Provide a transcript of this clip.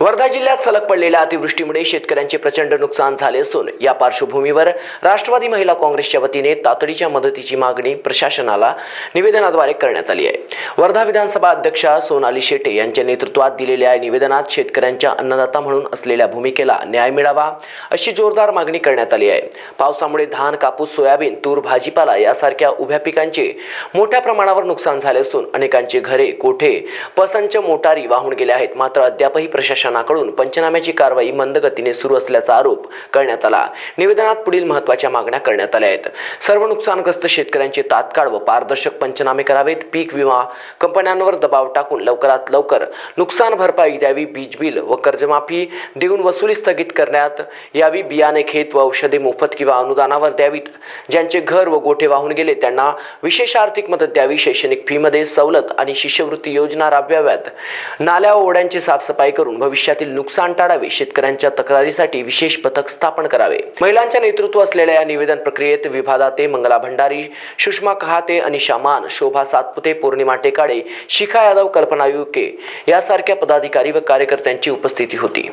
वर्धा जिल्ह्यात सलग पडलेल्या अतिवृष्टीमुळे शेतकऱ्यांचे प्रचंड नुकसान झाले असून या पार्श्वभूमीवर राष्ट्रवादी महिला काँग्रेसच्या वतीने तातडीच्या मदतीची मागणी प्रशासनाला निवेदनाद्वारे करण्यात आली आहे. वर्धा विधानसभा अध्यक्षा सोनाली शेटे यांच्या नेतृत्वात दिलेल्या निवेदनात शेतकऱ्यांच्या अन्नदाता म्हणून असलेल्या भूमिकेला न्याय मिळावा अशी जोरदार मागणी करण्यात आली आहे. पावसामुळे धान कापूस सोयाबीन तूर भाजीपाला यासारख्या उभ्या पिकांचे मोठ्या प्रमाणावर नुकसान झाले असून अनेकांचे घरे कोठे पसंच मोटारी वाहून गेल्या आहेत. मात्र अद्यापही प्रशासनाकडून पंचनाम्याची कारवाई मंद गतीने सुरू असल्याचा आरोप करण्यात आला. निवेदनात पुढील महत्त्वाच्या मागण्या करण्यात आल्या आहेत. सर्व नुकसानग्रस्त शेतकऱ्यांचे तात्काळ व पारदर्शक पंचनामे करावेत. पीक विमा कंपन्यांवर दबाव टाकून लवकरात लवकर नुकसान भरपाई द्यावी बीज बिल व कर्जमाफी देऊन वसुली स्थगित करण्यात यावी बियाणे खेत व औषधे मोफत किंवा अनुदानावर द्यावीत. ज्यांचे घर व गोठे वाहून गेले त्यांना विशेष आर्थिक मदत द्यावी. शैक्षणिक फीमध्ये सवलत आणि शिष्यवृत्ती योजना राबवाव्यात. नाल्या व ओढ्यांची साफसफाई करून भविष्यातील नुकसान टाळावे. शेतकऱ्यांच्या तक्रारीसाठी विशेष पथक स्थापन करावे. महिलांच्या नेतृत्व असलेल्या या निवेदन प्रक्रियेत विभादाते मंगला भंडारी सुषमा कहाते अनिशा मान शोभा सातपुते पौर्णिमा टेकाडे शिखा यादव कल्पना युके यासारख्या पदाधिकारी व कार्यकर्त्यांची उपस्थिती होती.